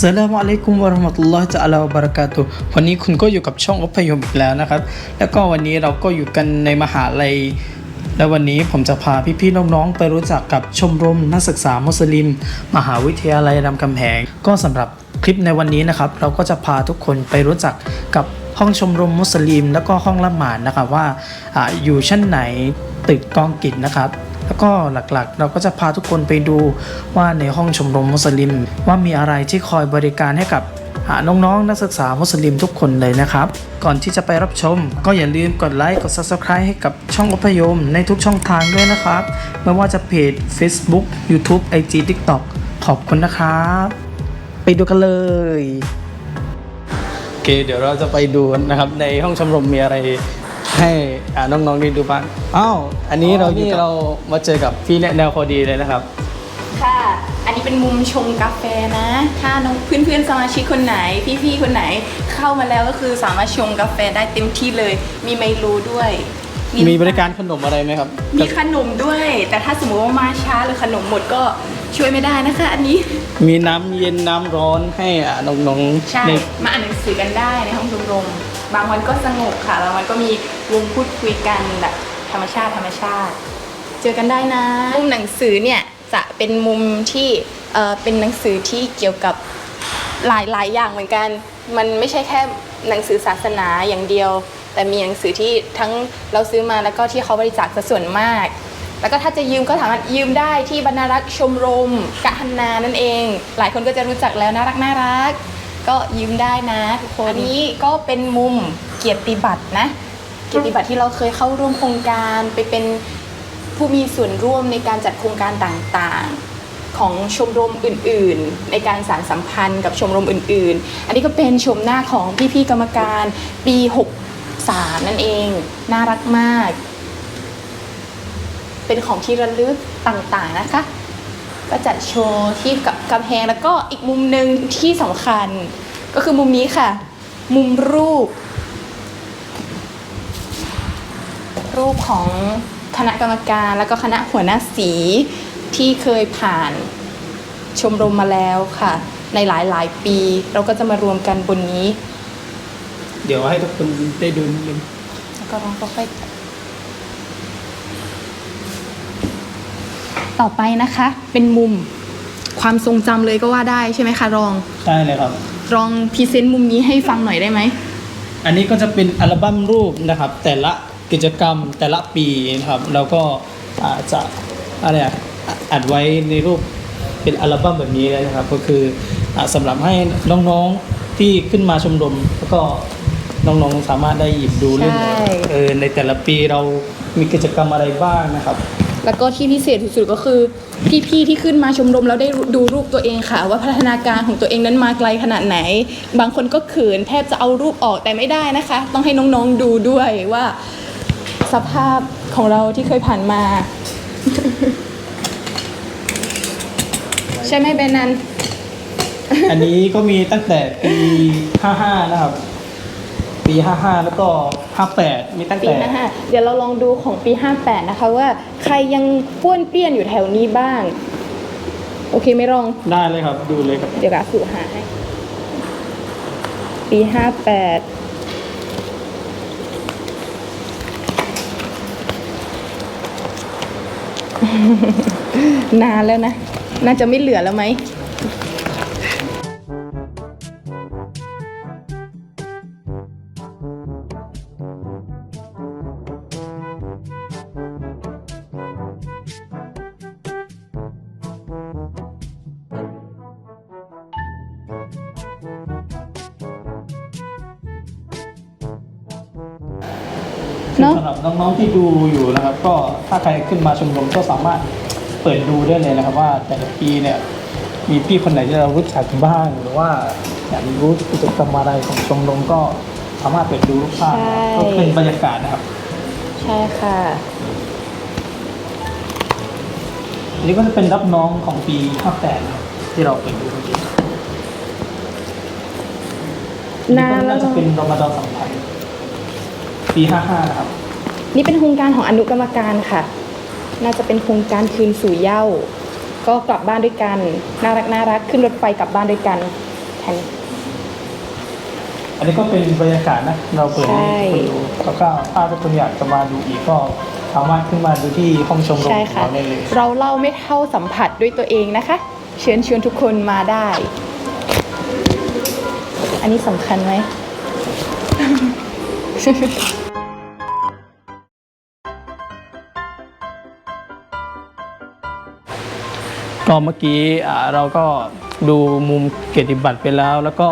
สลามอะลัยกุมวะราะห์มะตุลลอฮ์จะอัลลอฮ์บะเราะกาตุฮ์วันนี้คุณก็อยู่กับช่องอพยพอีกแล้วนะครับ แล้วก็วันนี้เราก็อยู่กันในมหาลัย และวันนี้ผมจะพาพี่ๆน้องๆไปรู้จักกับชมรมนักศึกษามุสลิม มหาวิทยาลัยรามคำแหง ก็สำหรับคลิปในวันนี้นะครับ เราก็จะพาทุกคนไปรู้จักกับห้องชมรมมุสลิม แล้วก็ห้องละหมาดนะครับว่าอาอยู่ชั้นไหนตึกกองกิจนะครับ แล้วก็หลักๆ เราก็จะพาทุกคนไปดูว่าในห้องชมรมมุสลิม ว่ามีอะไรที่คอยบริการให้กับน้องๆนักศึกษามุสลิมทุกคนเลยนะครับ ก่อนที่จะไปรับชม ก็อย่าลืมกดไลค์กด Subscribe ให้กับช่องอพยมในทุกช่องทางด้วยนะครับ ไม่ว่าจะเพจ Facebook YouTube IG TikTok ขอบคุณนะครับ ไปดูกันเลยโอเคเดี๋ยวเราจะไปดูนะครับในห้องชมรมมีอะไร ให้อ่าน้องๆได้ดูบ้างอ้าวอันนี้เรานี่เรามาเจอกับพี่แนวพอดีเลยนะครับ ค่ะ อันนี้เป็นมุมชงกาแฟนะ ถ้าน้องเพื่อนๆสมาชิกคนไหน พี่ๆคนไหนเข้ามาแล้วก็คือสามารถชงกาแฟได้เต็มที่เลย มีไมโลด้วยมีบริการขนมอะไรไหมครับ มีขนมด้วย แต่ถ้าสมมติว่ามาช้าหรือขนมหมดก็ช่วยไม่ได้นะคะ อันนี้ มีน้ำเย็นน้ำร้อนให้อ่าน้องๆใช่ในมาอ่านหนังสือกันได้ในห้องชมรม บางวันก็สงบค่ะบางวันก็มีวงพูดคุยกันแบบธรรมชาติธรรมชาติ เจอกันได้นะ มุมหนังสือเนี่ยจะเป็นมุมที่เอ่อเป็นหนังสือที่เกี่ยวกับหลายหลายอย่างเหมือนกัน มันไม่ใช่แค่หนังสือศาสนาอย่างเดียว แต่มีหนังสือที่ทั้งเราซื้อมาแล้วก็ที่เขาบริจาคส่วนมาก แล้วก็ถ้าจะยืมก็สามารถยืมได้ที่บรรณารักษ์ชมรมกะฮันนานั่นเอง หลายคนก็จะรู้จักแล้วน่ารักน่ารัก ก็ยืมได้นะทุกคนอันนี้ก็เป็นมุมเกียรติบัตรนะ เกียรติบัตรที่เราเคยเข้าร่วมโครงการไปเป็นผู้มีส่วนร่วมในการจัดโครงการต่างๆ ของชมรมอื่นๆ ในการสานสัมพันธ์กับชมรมอื่น ๆ อันนี้ก็เป็นชมหน้าของพี่ๆกรรมการปี 63 นั่นเอง น่ารักมาก เป็นของที่ระลึกต่างๆนะคะ ก็จัดโชว์ที่กับกำแพงแล้วก็อีกมุมหนึ่งที่สำคัญ ก็คือมุมนี้ค่ะ มุมรูป รูปของคณะกรรมการแล้วก็คณะหัวหน้าสีที่เคยผ่านชมรมมาแล้วค่ะ ในหลายๆ ปี เราก็จะมารวมกันบนนี้ เดี๋ยวให้ทุกคนได้ดูนิดนึงแล้วก็ลองค่อยๆ ต่อไปนะคะ เป็นมุมความทรงจำเลยก็ว่าได้ใช่ไหมคะรองใช่เลยครับลองพรีเซนต์มุมนี้ให้ฟังหน่อยได้ไหม อันนี้ก็จะเป็นอัลบั้มรูปนะครับ แต่ละกิจกรรมแต่ละปีนะครับ แล้วก็อาจจะอะไรอะอัดไว้ในรูปเป็นอัลบั้มแบบนี้เลยนะครับ ก็คืออาสำหรับให้น้องๆที่ขึ้นมาชมรมแล้วก็น้องๆสามารถได้หยิบดูเล่นใช่ เออในแต่ละปีเรามีกิจกรรมอะไรบ้างนะครับ แล้วก็ที่พิเศษสุดๆก็คือพี่ๆที่ขึ้นมาชมรมแล้วได้ดูรูปตัวเองค่ะ ว่าพัฒนาการของตัวเองนั้นมาไกลขนาดไหน บางคนก็เขินแทบจะเอารูปออกแต่ไม่ได้นะคะ ต้องให้น้องๆดูด้วยว่า สภาพของเราที่เคยผ่านมา ใช่ไหมเบนนัน อันนี้ก็มีตั้งแต่ปี 55 นะครับ ปี 55 แล้วก็ 58 มีตั้งปีแต่ 55เดี๋ยวเราลองดูของปี 58 นะคะว่าใครยังป้วนเปี้ยนอยู่แถวนี้บ้าง โอเคไหม่รอง ได้เลยครับ ดูเลยครับ เดี๋ยวกาสูหาให้ ปีห้าแปดนานแล้วนะ น่าจะไม่เหลือแล้วไหม เนอะสำหรับน้องๆที่ดูอยู่นะครับ ก็ถ้าใครขึ้นมาชมรมก็สามารถเปิดดูได้เลยนะครับ ว่าแต่ละปีเนี่ยมีพี่คนไหนที่เรารู้จักบ้างหรือว่าอยากรู้กิจกรรมอะไรของชมรมก็สามารถเปิดดูรูปภาพใช่ก็เป็นบรรยากาศนะครับ ใช่ค่ะอันนี้ก็จะเป็นรับน้องของปี58นะครับที่เราเปิดดูเมื่อกี้นานแล้วน่าจะเป็นรอมฎอนสัมพันธ์ ปี 55 นะครับ นี่เป็นโครงการของอนุกรรมการค่ะ น่าจะเป็นโครงการคืนสู่เหย้า ก็กลับบ้านด้วยกัน น่ารักน่ารักขึ้นรถไฟกลับบ้านด้วยกันทันอันนี้ก็เป็นบรรยากาศนะ เราเปิดใช่ ให้ทุกคนดูแล้วก็ถ้าทุกคนอยากจะมาดูอีกก็สามารถขึ้นมาดูที่ห้องชมรมใช่ของค่ะ เราได้เลย เราเล่าไม่เท่าสัมผัสด้วยตัวเองนะคะ เชิญชวนทุกคนมาได้ อันนี้สำคัญไหม ก็เมื่อกี้เราก็ดูมุมเกียรติบัตรไปแล้ว แล้วก็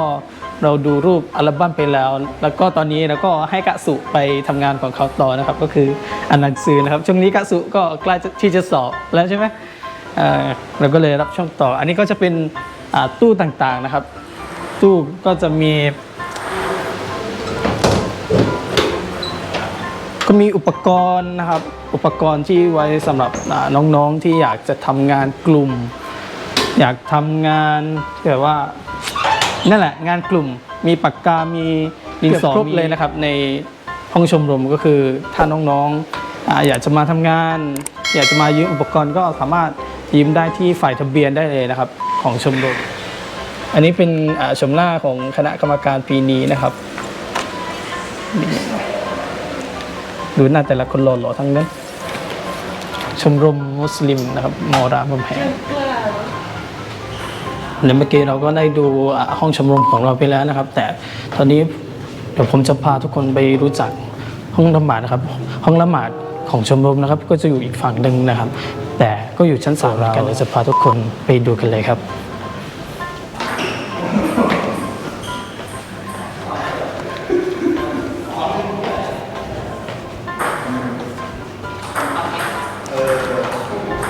เราดูรูปอัลบั้มไปแล้ว แล้วก็ตอนนี้เราก็ให้กะสุไปทำงานของเขาต่อนะครับ ก็คืออ่านหนังสือนะครับช่วงนี้กะสุก็ใกล้ที่จะสอบแล้วใช่ไหมเราก็เลยรับช่วงต่อ อันนี้ก็จะเป็นตู้ต่างๆนะครับ ตู้ก็จะมี ก็มีอุปกรณ์นะครับ อุปกรณ์ที่ไว้สำหรับอ่าน้องๆที่อยากจะทำงานกลุ่ม อยากทำงานแบบว่านั่นแหละงานกลุ่มมีปากกา มีดินสอครบเลยนะครับ ในห้องชมรมก็คือถ้าน้องๆอาอยากจะมาทำงาน อยากจะมายืมอุปกรณ์ก็สามารถยืมได้ที่ฝ่ายทะเบียนได้เลยนะครับ ของชมรม อันนี้เป็นอ่าชมหน้าของคณะกรรมการปีนี้นะครับ ดูหน้าแต่ละคนหล่อๆทั้งนั้น ชมรมมุสลิมนะครับมอรามำแหงเดี๋ยวเมื่อกี้เราก็ได้ดูห้องชมรมของเราไปแล้วนะครับ แต่ตอนนี้เดี๋ยวผมจะพาทุกคนไปรู้จักห้องละหมาดนะครับ ห้องละหมาดของชมรมนะครับ ก็จะอยู่อีกฝั่งหนึ่งนะครับ แต่ก็อยู่ชั้นสามเหมือนกันเดี๋ยวจะพาทุกคนไปดูกันเลยครับ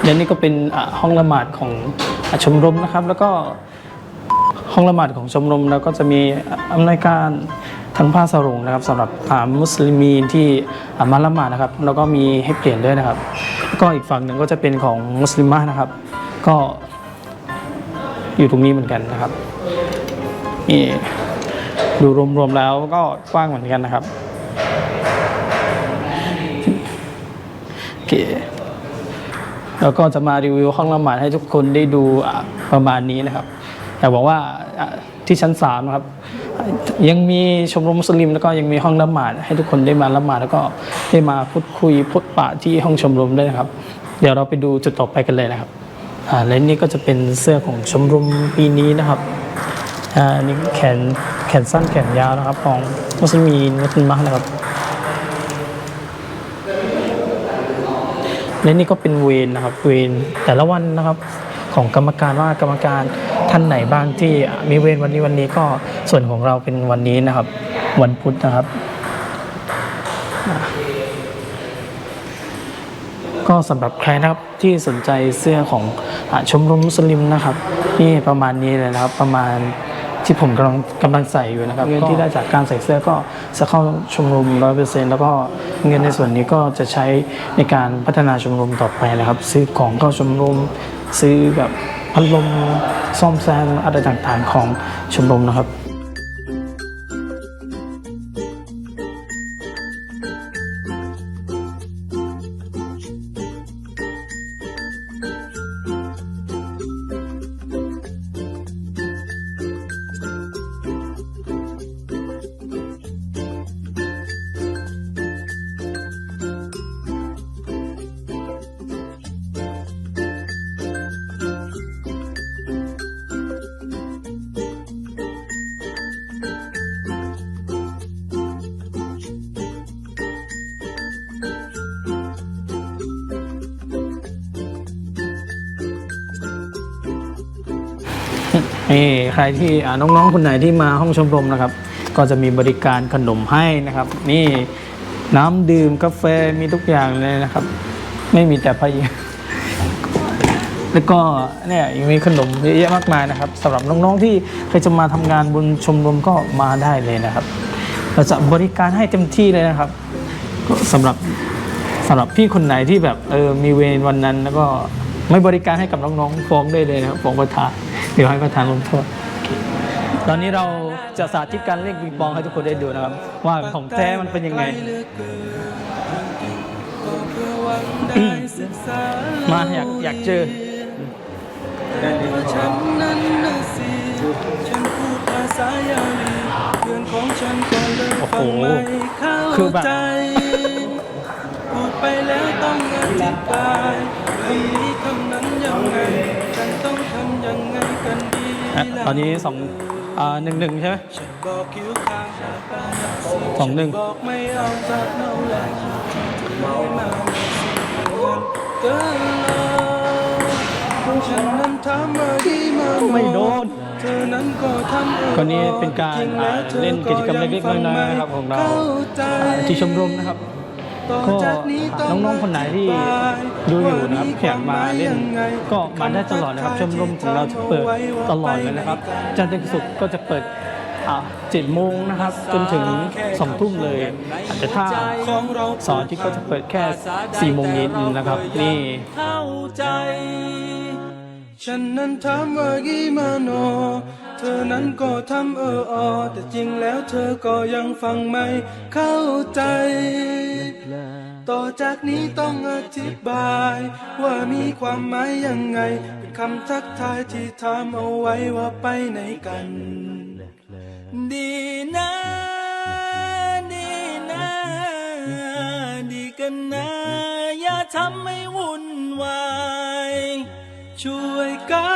และนี่ก็เป็นห้องละหมาดของอชมรมนะครับ แล้วก็ห้องละหมาดของชมรมแล้วก็จะมีอำนวยการทั้งผ้าสรงนะครับสำหรับมุสลิมีนที่มาละหมาดนะครับ แล้วก็มีให้เปลี่ยนด้วยนะครับ ก็อีกฝั่งหนึ่งก็จะเป็นของมุสลิมะนะครับ ก็อยู่ตรงนี้เหมือนกันนะครับนี่ดูรวมๆแล้วก็กว้างเหมือนกันนะครับโอเค แล้วก็จะมารีวิวห้องละหมาดให้ทุกคนได้ดูประมาณนี้นะครับแต่บอกว่าที่ชั้นสามนะครับยังมีชมรมมุสลิมแล้วก็ยังมีห้องละหมาดให้ทุกคนได้มาละหมาดแล้วก็ได้มาพูดคุยพูดปะที่ห้องชมรมด้วยนะครับ เดี๋ยวเราไปดูจุดต่อไปกันเลยนะครับอ่าและนี่ก็จะเป็นเสื้อของชมรมปีนี้นะครับอ่านี่แขนแขนสั้นแขนยาวนะครับ ของมุสลิมีนมุสลิมะนะครับ และนี่ก็เป็นเวรนะครับเวรแต่ละวันนะครับของกรรมการว่ากรรมการท่านไหนบ้างที่มีเวรวันนี้วันนี้ก็ส่วนของเราเป็นวันนี้นะครับ วันพุธนะครับ ก็สำหรับใครนะครับที่สนใจเสื้อของอชมรมมุสลิมนะครับนี่ประมาณนี้เลยนะครับประมาณ ที่ผมกำลังกำลังใส่อยู่นะครับ เงินที่ได้จากการใส่เสื้อก็จะเข้าชมรมร้อยเปอร์เซ็นต์แล้วก็เงินในส่วนนี้ก็จะใช้ในการพัฒนาชมรมต่อไปนะครับ ซื้อของเข้าชมรมซื้อแบบพัดลมซ่อมแซมอะไรต่างๆ ของชมรมนะครับ นี่ใครที่น้องๆคนไหนที่มาห้องชมรมนะครับ ก็จะมีบริการขนมให้นะครับ นี่น้ำดื่มกาแฟมีทุกอย่างเลยนะครับ ไม่มีแต่พะเยแล้วก็เนี่ยยังมีขนมเยอะแยะมากมายนะครับสำหรับน้องๆที่เคยจะมาทำงานบนชมรมก็มาได้เลยนะครับ เราจะบริการให้เต็มที่เลยนะครับก็สำหรับสำหรับพี่คนไหนที่แบบเออมีเวรวันนั้น แล้วก็ไม่บริการให้กับน้องๆฟ้องได้เลยนะครับฟ้องประธาน เดี๋ยวให้ประธานลงโทษโอเคตอนนี้เราจะสาธิตการเล่นปิงปองให้ทุกคนได้ดูนะครับ ว่าของแท้มันเป็นยังไง มาอยากอยากเจอฉันพูดภาษายาลีเพื่อนของฉันก็เลยโอ้โหฟังไม่เข้าคือแบบใจพูดไปแล้วต้องอธิบาย ตอนนี้สองหนึ่งหนึ่งใช่ไหมสองหนึ่งไม่โดนก็นี้เป็นการเล่นกิจกรรมเล็กๆน้อยๆนะครับของเราที่ชมรมนะครับ ก็น้องๆคนไหนที่ดูอยู่นะครับอยากมาเล่นก็มาได้ตลอดนะครับชมรมของเราจะเปิดตลอดเลยนะครับจันทร์ถึงศุกร์ก็จะเปิดเจ็ดโมงนะครับ จนถึงสองทุ่มเลยอาจจะถ้าสอนที่ก็จะเปิดแค่สี่โมงเย็นนะครับ นี่เข้าใจฉันนั้นถามว่ากี่มโน เธอนั้นก็ทำเออออ แต่จริงแล้วเธอก็ยังฟังไม่เข้าใจ ต่อจากนี้ต้องอธิบาย ว่ามีความหมายยังไง เป็นคำทักทายที่ถามเอาไว้ว่าไปไหนกัน ดีนะดีนะดีกันนะอย่าทำให้วุ่นวาย ช่วยกัน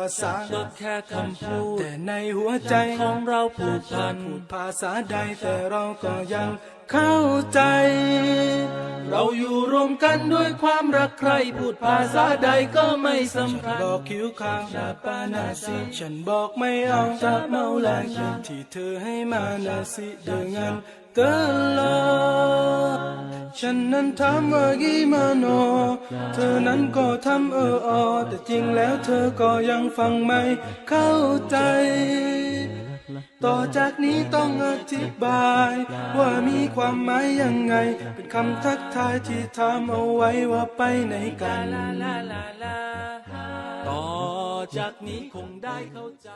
เรื่องภาษาก็แค่คำพูด แต่ในหัวใจของเราผูกพันพูดภาษาใดแต่เราก็ยังเข้าใจ เราอยู่รวมกันด้วยความรักใคร พูดภาษาใดก็ไม่สำคัญบอกคิ้วข้างหน้าปานาสิฉันบอกไม่เอาจากเมาแลกที่เธอให้มานาสิเดินงานเกินเลย ฉันนั้นถามว่ากี่มาโน เธอนั้นก็ทำเออออ แต่จริงแล้วเธอก็ยังฟังไม่เข้าใจ ต่อจากนี้ต้องอธิบาย ว่ามีความหมายยังไง เป็นคำทักทายที่ถามเอาไว้ว่าไปไหนกัน ต่อจากนี้คงได้เข้าใจ